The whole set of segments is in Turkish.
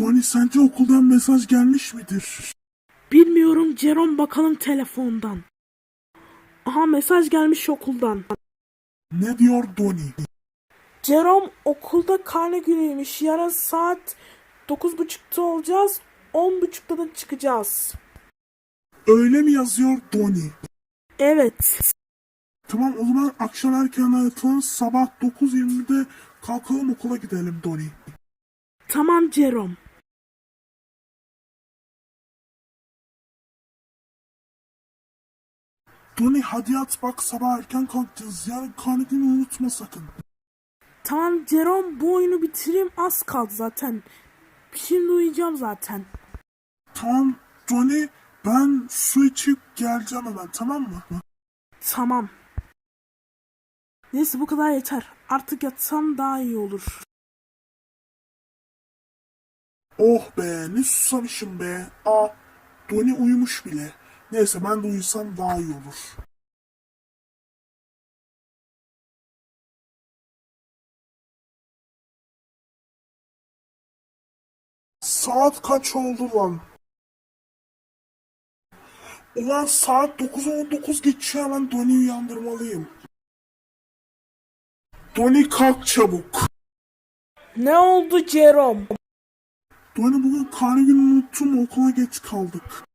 Donnie sence okuldan mesaj gelmiş midir? Bilmiyorum Jerome bakalım telefondan. Aha mesaj gelmiş okuldan. Ne diyor Donnie? Jerome okulda karne günüymüş. Yarın saat 9.30'da olacağız. 10.30'da da çıkacağız. Öyle mi yazıyor Donnie? Evet. Tamam o zaman akşam erken yatalım sabah 9.20'de kalkalım okula gidelim Donnie. Tamam Jerome. Donnie hadi yat bak sabah erken kalkacağız. Yarın karne günü unutma sakın. Tamam Jerome bu oyunu bitireyim az kaldı zaten. Şimdi uyuyacağım zaten. Tamam Donnie ben su içip geleceğim hemen tamam mı? Tamam. Neyse bu kadar yeter. Artık yatsam daha iyi olur. Oh be ne susamışım be. Aa Donnie uyumuş bile. Neyse ben de uyusam daha iyi olur. Saat kaç oldu lan? Ulan saat 9.19 geçiyor hemen Donnie'yi uyandırmalıyım. Donnie kalk çabuk. Ne oldu Jerome? Donnie bugün karne günü unuttum okula geç kaldık.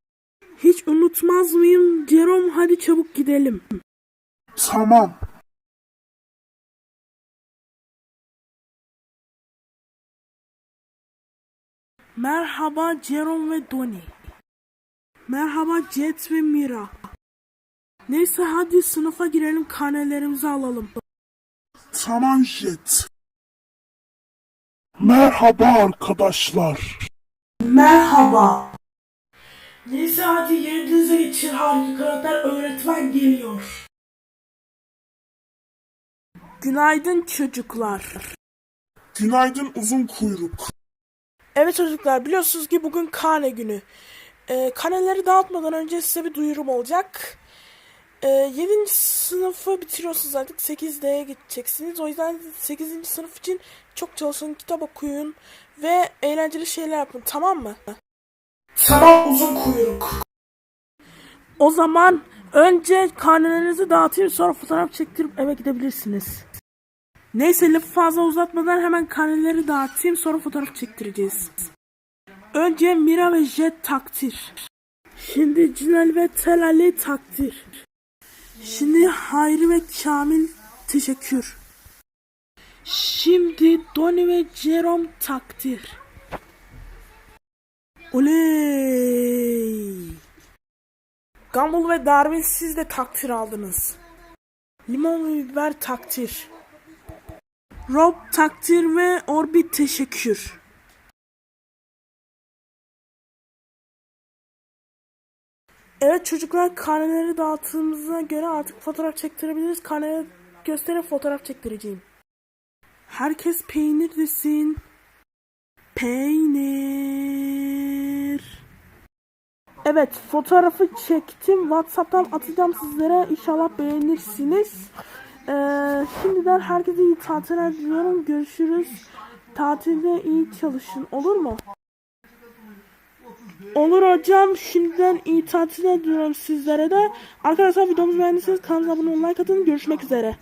Hiç unutmaz mıyım? Jerome hadi çabuk gidelim. Tamam. Merhaba Jerome ve Donnie. Merhaba Jet ve Mira. Neyse hadi sınıfa girelim karnelerimizi alalım. Tamam Jet. Merhaba arkadaşlar. Merhaba. Neyse hadi yerinize geçin hangi karakter öğretmen geliyor. Günaydın çocuklar. Günaydın uzun kuyruk. Evet çocuklar biliyorsunuz ki bugün karne günü. Ee, karneleri dağıtmadan önce size bir duyurum olacak. Ee, 7. sınıfı bitiriyorsunuz artık 8D'ye geçeceksiniz. O yüzden 8. sınıf için çok çalışın, kitap okuyun ve eğlenceli şeyler yapın tamam mı? Tamam uzun kuyruk. O zaman önce karnelerinizi dağıtayım sonra fotoğraf çektirip eve gidebilirsiniz. Neyse lafı fazla uzatmadan hemen karneleri dağıtayım sonra fotoğraf çektireceğiz. Önce Mira ve Jet takdir. Şimdi Cinel ve Telali takdir. Şimdi Hayri ve Kamil teşekkür. Şimdi Donny ve Jerome takdir. Oley! Gumball ve Darwin siz de takdir aldınız. Limon ve biber takdir. Rob takdir ve Orbit teşekkür. Evet çocuklar karneleri dağıttığımıza göre artık fotoğraf çektirebiliriz. Karneleri gösterip fotoğraf çektireceğim. Herkes peynir desin. Peynir. Evet fotoğrafı çektim. Whatsapp'tan atacağım sizlere. İnşallah beğenirsiniz. Ee, şimdiden herkese iyi tatiller diliyorum. Görüşürüz. Tatilde iyi çalışın. Olur mu? Olur hocam. Şimdiden iyi tatiller diliyorum sizlere de. Arkadaşlar videomuzu beğendiyseniz kanalımıza abone olmayı like atın. Görüşmek üzere.